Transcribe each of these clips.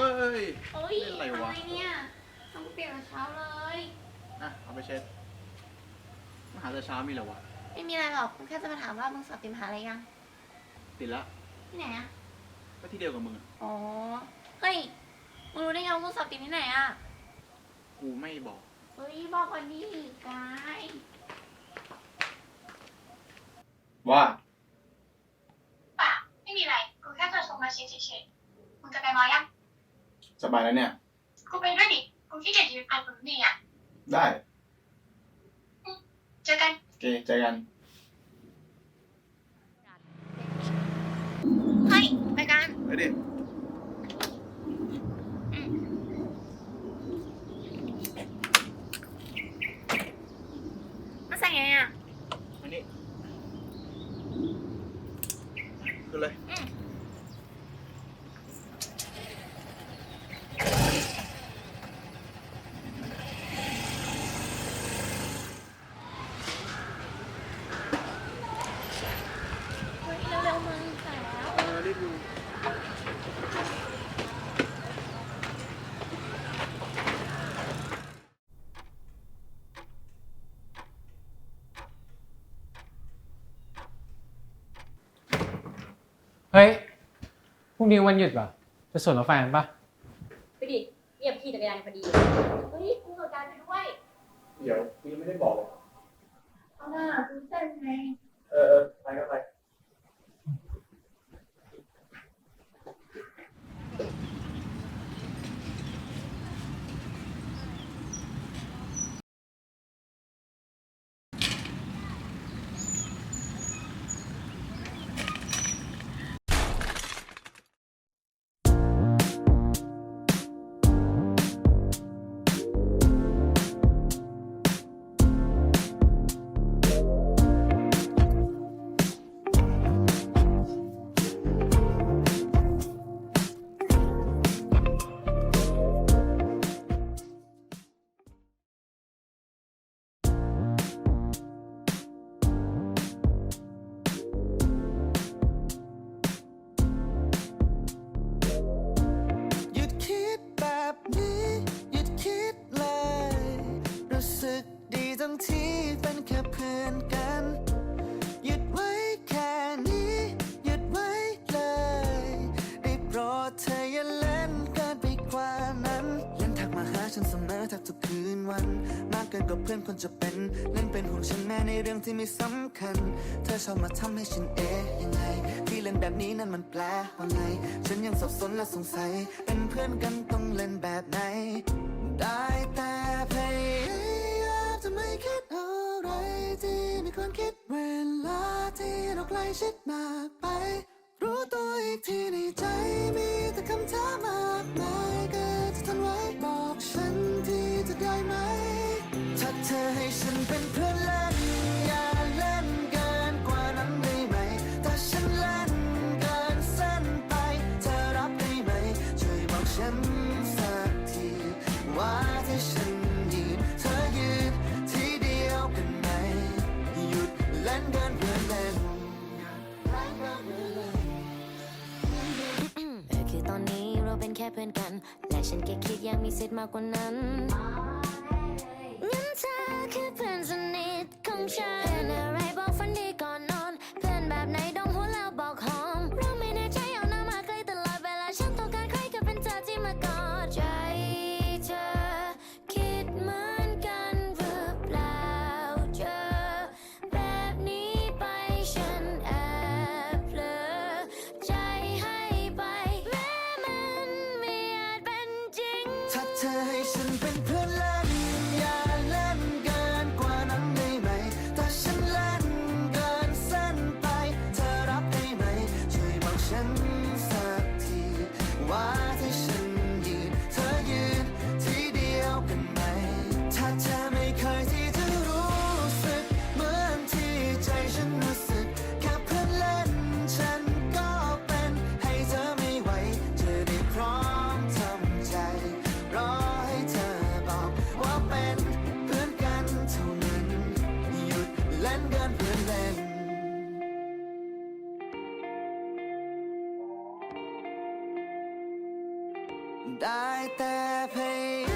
เฮ้ยเอ้ยเล่นอะไรวะเนี่ยต้องเปลี่ยนแต่เช้าเลย อะเอาไปเช็ดมหาแต่เช้ามีเหรอวะ ไม่มีอะไรหรอกกูแค่จะมาถามว่ามึงสอบติดมหาอะไรยัง ติดละที่ไหนอะก็ที่เดียวกับมึงอะอ๋อ เฮ้ย มึงรู้ได้ไงว่ามึงสอบติดที่ไหนอะกูไม่บอก เฮ้ยบอกก่อนดิกายว่าป่ะไม่มีอะไร กูแค่จะโทรมาเช็คเฉยๆมึงจะไปมอยัง สบายแล้วเนี่ย กูไปด้วยดิ กูขี้เกียจยืนไปคนนี้อะ ได้เจอกันโอเคเจอกัน เฮ้ยไปกัน ไปดิ มาใส่ไงอะอันนี้ขึ้นเลย เฮ้ยเร็วๆมึงใส่แล้ว เออรีบดูเฮ้ย พรุ่งนี้วันหยุดป่ะ จะสวนรถไฟกันปะไปดิเหยียบขี่จักรยานพอดี เฮ้ยกูกับการไปด้วย เดี๋ยวกูยังไม่ได้บอกเลยเอาหน้ากูเต้นไง เออเออไปก็ไป กเกินกว่าเพื่อนคนจะเป็นเล่นเป็นห่วงฉันแม้ในเรื่องที่ไม่สำคัญ เธอชอบมาทำให้ฉันเอ๊ยังไงที่เล่นแบบนี้นั้นมันแปลว่าไง ฉันยังสับสนและสงสัย เป็นเพื่อนกันต้องเล่นแบบไหน ได้แต่พยายามจะไม่คิดอะไรที่ไม่ควรคิดเวลาที่เราใกล้ชิดมากไป รู้ตัวอีกทีในใจมี เพื่อนกัน และฉันแค่คิดอยากมีสิทธิ์มากกว่านั้นงั้นเธอคือเพื่อนสนิทของฉันเพื่อนอะไร ถ้ ได้แต่พยาย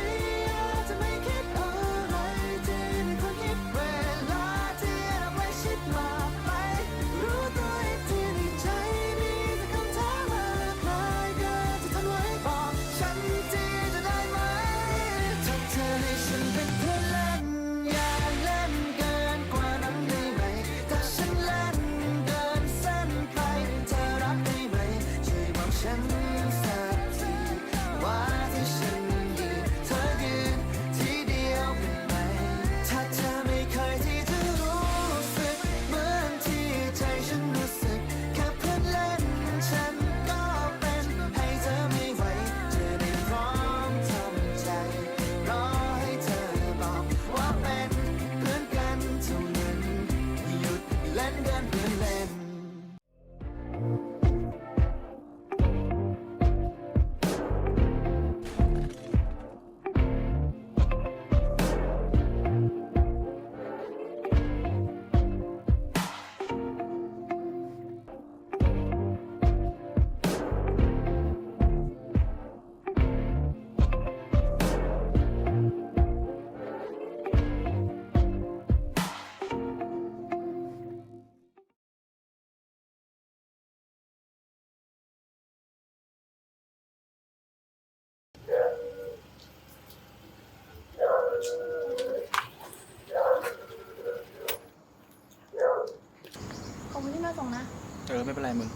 ขอบคุณที่มาส่งนะ เออไม่เป็นไรมึง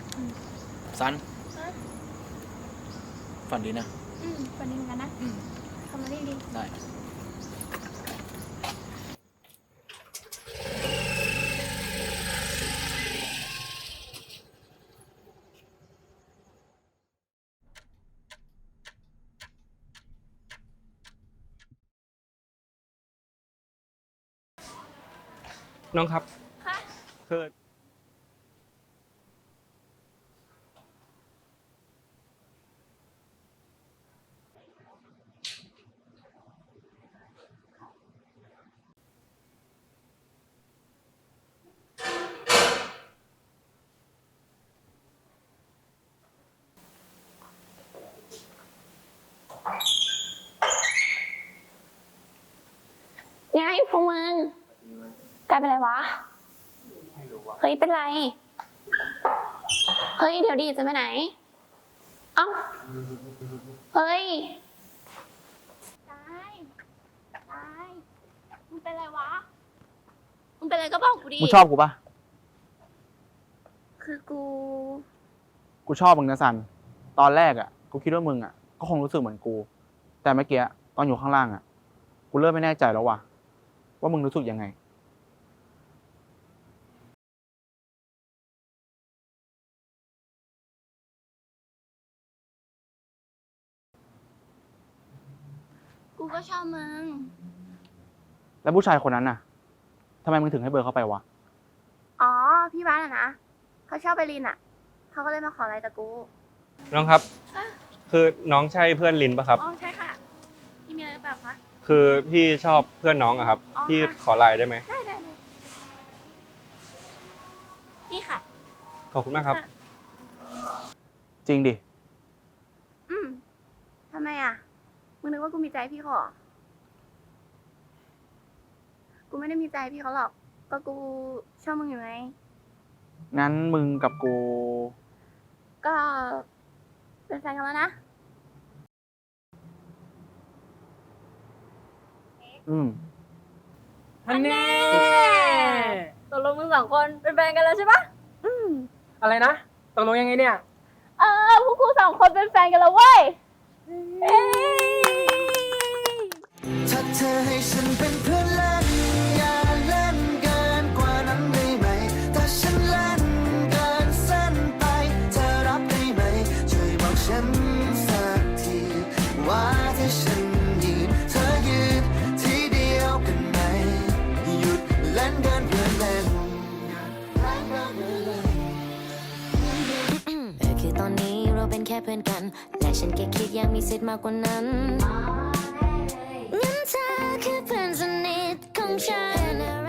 ซัน ฮะฝันดีนะ อืมวันนี้เหมือนกันนะอืม ทำมาได้ดี ได้ น้องครับค่ะคือไงพวกมึง กลายเป็นไรวะ เฮ้ย เป็นไร เฮ้ย เดี๋ยวดีจะไปไหน เอ้า เฮ้ย ตาย ตาย มึงเป็นไรวะ มึงเป็นไรก็บอกกูดิ มึงชอบกูปะคือกู กูชอบมึงนะซัน ตอนแรกอะ กูคิดว่ามึงอะ ก็คงรู้สึกเหมือนกู แต่เมื่อกี้ตอนอยู่ข้างล่างอะ กูเริ่มไม่แน่ใจแล้วว่ะ ว่ามึงรู้สึกยังไง กูก็ชอบมึง แล้วผู้ชายคนนั้นน่ะทำไมมึงถึงให้เบอร์เขาไปวะ อ๋อ พี่บ้านอะนะเขาชอบไปลินอะเขาก็เลยมาขออะไรจากกู น้องครับ อะ คือน้องใช่เพื่อนลินปะครับ อ๋อใช่ค่ะพี่มีอะไรหรือเปล่าคะ คือพี่ชอบเพื่อนน้องอะครับ อ๋อพี่ค่ะ ขอไลน์ได้ไหมได้ได้ได้นี่ค่ะ ขอบคุณมากครับจริงดิ อืมทำไมอะ มึงนึกว่ากูมีใจพี่เขาเหรอกูไม่ได้มีใจพี่เขาหรอก ก็กูชอบมึงอยู่ไง งั้นมึงกับกู ก็เป็นแฟนกันแล้วนะ อืม อันนี้ตกลงมึงสองคนเป็นแฟนกันแล้วใช่ปะอืม อะไรนะตกลงยังไงเนี่ย เออพวกกูสองคนเป็นแฟนกันแล้วเว้ยเอ้ย พื่อนกัน และฉันแค่คิดยังมีสิทธิ์มากกว่านั้นงั้นเธอคือเพื่อนสนิทของฉัน